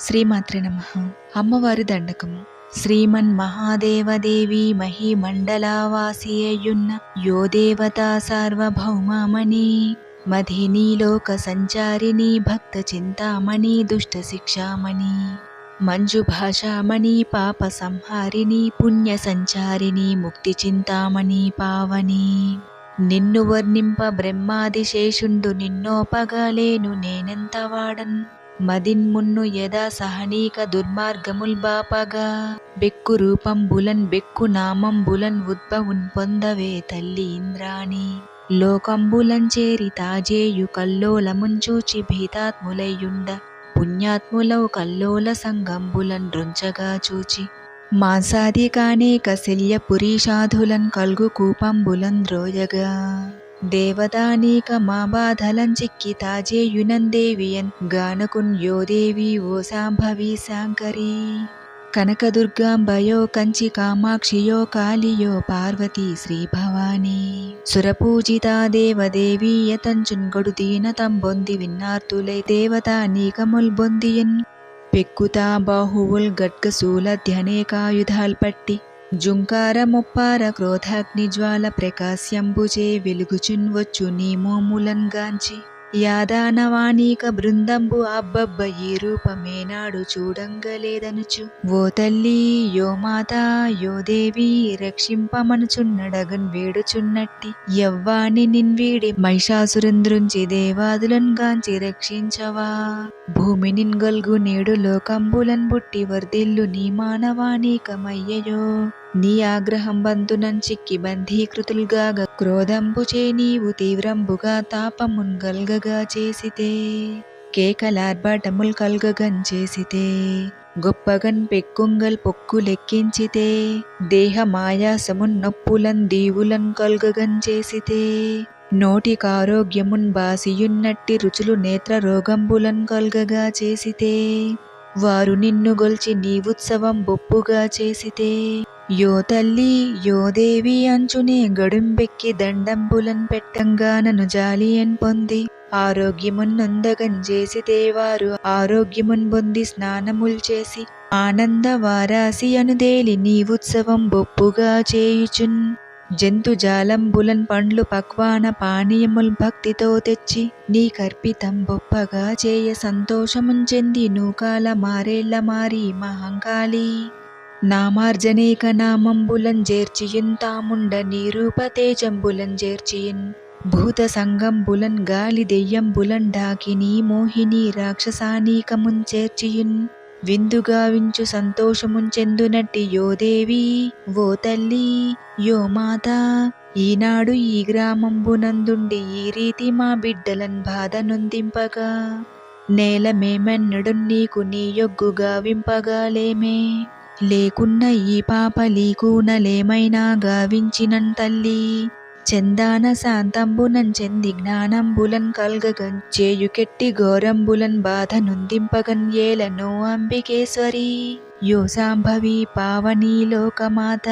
శ్రీమాత్రే నమ. అమ్మవారి దండకము శ్రీమన్ మహాదేవదేవి మహిమండలావాసియయున్న యో దేవతా సార్వభౌమమణి మధినీలోక సంచారిణి భక్త చింతామణి దుష్ట శిక్షామణి మంజు భాషామణి పాప సంహారిణి పుణ్య సంచారిణి ముక్తి చింతామణి పావని. నిన్ను వర్ణింప బ్రహ్మాదిశేషుండు నిన్నోపగలేను నేనెంత వాడన్? మదిన్మున్ను యదా సహనీక దుర్మార్గముల్ బాపగా. బెక్కు రూపంబులన్ బెక్కు నామంబులన్ ఉద్భవున్ పొందవే తల్లి ఇంద్రాణి. లోకంబులం చేరి తాజేయు కల్లోలముంచూచి భీతాత్ములయ్యుండ. పుణ్యాత్ములౌ కల్లోల సంగంబులన్ రుంచగా చూచి. మాసాదికానేక శల్య పురీషాధులన్ కల్గు కూపంబులన్ ద్రోయగా దేవదానీక మా బాధలం తాజేయునందేవియన్ గానకున్ దేవి ఓ సాంభవి శాంకరీ కనకదుర్గాంబయో కంచి కామాక్షియో కాళియో పార్వతీ శ్రీభవానీ. సురపూజితా దేవదేవి యతంచున్ గొడు దీనతం బొంది విన్నార్తులై దేవతా నీకముల్ బొందియన్ పెక్కుతా బాహువుల్ గడ్గశూల ధ్యనేకాయుధాల్పట్టి జుంకారముప్పార జుంకార ముప్పార క్రోధాగ్ని జ్వాల ప్రకాశ్యంబుచే వెలుగుచున్వచ్చు నీ మోములంగాంచి. గాంచి బృందంబు అబ్బబ్బ ఈ రూపమేనాడు చూడంగలేదనుచు. ఓ తల్లి యో మాత యో దేవి రక్షింపమనుచున్నడగన్ వేడుచున్నట్టి. యవ్వాని నిన్వీడి మహిషాసురంద్రుంచి దేవాదులన్ గాంచి రక్షించవా. భూమి నిన్గొల్గు నేడు లోకంబులన్ బుట్టి వర్దిల్లు నీ మానవాణీకమయ్యయో. నీ ఆగ్రహం బంతునం చిక్కి బంధీకృతులుగా క్రోధంబుచే నీవు తీవ్రంబుగా తాపమున్ గల్గగా చేసితే కేకలార్బాటముల్ కల్గగం చేసితే గొప్పగన్ పెక్కుంగల్ పొక్కు లెక్కించితే దేహ మాయాసమున్ నొప్పులన్ దీవులన్ కల్గగం చేసితే నోటికారోగ్యమున్ బాసియున్నట్టి రుచులు నేత్ర రోగంబులన్ కల్గగా చేసితే వారు నిన్ను గొల్చి నీవుత్సవం బొప్పుగా చేసితే యో తల్లి యో దేవి అంచునే గడుంబెక్కి దండంబులన్ పెట్టంగానను జాలియన్ పొంది. ఆరోగ్యమున్నొందగం చేసి దేవారు ఆరోగ్యమున్ పొంది స్నానముల్ చేసి. ఆనంద వారాసి అనుదేలి నీవుత్సవం బొప్పుగా చేయుచున్. జంతు జాలంబులన్ పండ్లు పక్వాన పానీయముల్ భక్తితో తెచ్చి. నీ కర్పితం బొప్పగా చేయ సంతోషమున్ చెంది నూకాల మారేళ్ళ మారి మహంకాళీ. నామార్జనేక నామంబులం జేర్చియున్ తాముండ నీరూప జేర్చియున్ భూత సంగంబులన్ గాలి దెయ్యంబులన్ డాకిని మోహిని రాక్షసానీకమున్ చేర్చియున్ విందుగావించు సంతోషముంచెందునట్టి యో దేవి ఓ తల్లి యో మాత ఈనాడు ఈ గ్రామంబునందుండి ఈ రీతి మా బిడ్డలన్ బాధ నొందింపగా నేల మేమెన్నడు నీకు నీ యొగ్గుగా వింపగాలేమే. లేకున్న ఈ పాప లీకూనలేమైనా గావించినన్ తల్లి. చందాన శాంతంబునన్ చెంది జ్ఞానంబులన్ కల్గగన్ చేయుకెట్టి ఘోరంబులన్ బాధ నొందింపగన్ ఏలనో అంబికేశ్వరి. యో సాంభవి పావని లోకమాత.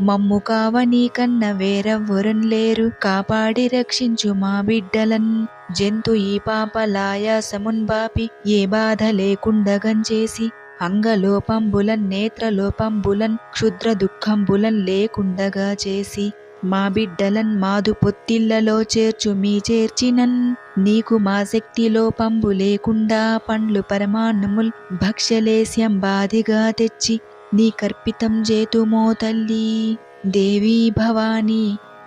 మమ్ము కావని కన్న వేరెవ్వరున్ లేరు కాపాడి రక్షించు మా బిడ్డలన్. జంతు ఈ పాప లాయాసమున్ బాపి ఏ బాధ లేకుండగన్ చేసి అంగలోపంబులన్ నేత్రలోపంబులన్ క్షుద్ర దుఃఖంబులన్ లేకుండగా చేసి మా బిడ్డలన్ మాదు పొత్తిళ్ళలో చేర్చు మీ చేర్చినన్. నీకు మా శక్తి లోపంబు లేకుండా పండ్లు పరమాన్నముల్ భక్ష్యలేస్యం బాధిగా తెచ్చి నీ కర్పితం జేతుమో తల్లి. దేవీ భవానీ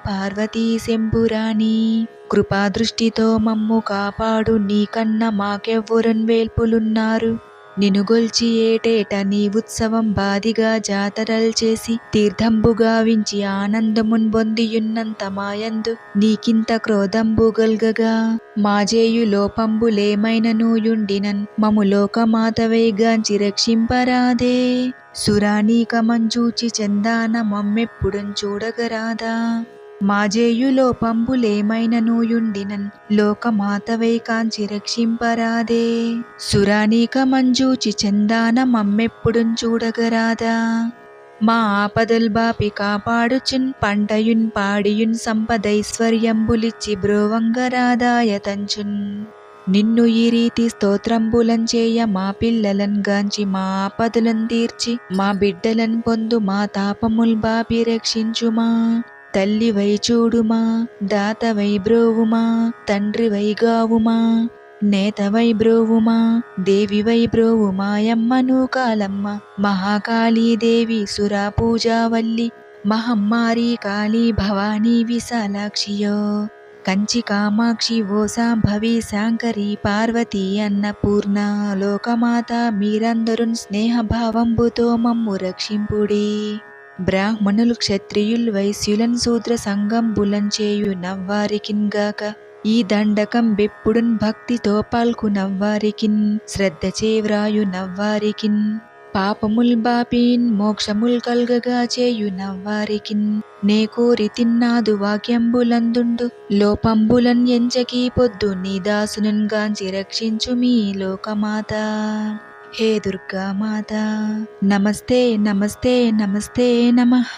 పార్వతీ శంభురాణి కృపాదృష్టితో మమ్ము కాపాడు నీకన్న మాకెవ్వరన్ వేల్పులున్నారు. నినుగొల్చి ఏటేట నీ ఉత్సవం బాదిగా జాతరల్ చేసి తీర్థంబుగా వించి ఆనందమున్ బొందియున్నంత మాయందు నీకింత క్రోధంబు గల్గగా. మాజేయు లోపంబులేమైననూయుండినన్ మము లోకమాతవైగాంచి రక్షింపరాదే. సురానీక మంజూచి చందాన మమ్మెప్పుడన్ చూడగరాదా. మా లోపంబులేమైనను యుండినన్ లోకమాతవై కాంచి రక్షింపరాదే. సురానీక మంజూచి చందాన మమ్మెప్పుడున్ చూడగరాదా మా ఆపదల్ బాపి కాపాడుచున్ పంటయున్ పాడియున్ సంపదైశ్వర్యంబులిచ్చి బ్రోవంగరాదాయ తంచున్. నిన్ను ఈ రీతి స్తోత్రంబులం చేయ మా పిల్లలన్ గాంచి మా ఆపదలను తీర్చి మా బిడ్డలను పొందు మా తాపముల్ బాపి రక్షించుమా. తల్లి వై చూడుమా దాత వై బ్రోవుమా తండ్రి వై గావుమా నేత వై బ్రోవుమా దేవి వై బ్రోవుమాయమ్మను కాలమ్మ మహాకాళీదేవి సురా పూజావల్లి మహమ్మారి కాళీ భవానీ విశాలాక్షియో కంచి కామాక్షి ఓ సాంభవి శాంకరి పార్వతి అన్నపూర్ణ లోకమాత మీరందరు స్నేహభావంబుతో మమ్ము రక్షింపుడి. బ్రాహ్మణులు క్షత్రియుల్ వైశ్యులన్ శూద్ర సంగం బులంచేయు నవ్వారికిన్ గాక. ఈ దండకం బెప్పుడున్ భక్తితో పాల్కు నవ్వారికిన్. శ్రద్ధ చేవ్రాయు నవ్వారికిన్. పాపముల్ బాపీన్ మోక్షముల్ కల్గగా చేయు నవ్వారికిన్. నే కోరి తిన్నాదు వాక్యంబులందుండు. లోపంబులన్ ఎంచకీ పొద్దు నీ దాసునన్ గాంచి రక్షించు మీ లోకమాత. హే దుర్గా మాత నమస్తే నమస్తే నమస్తే నమః.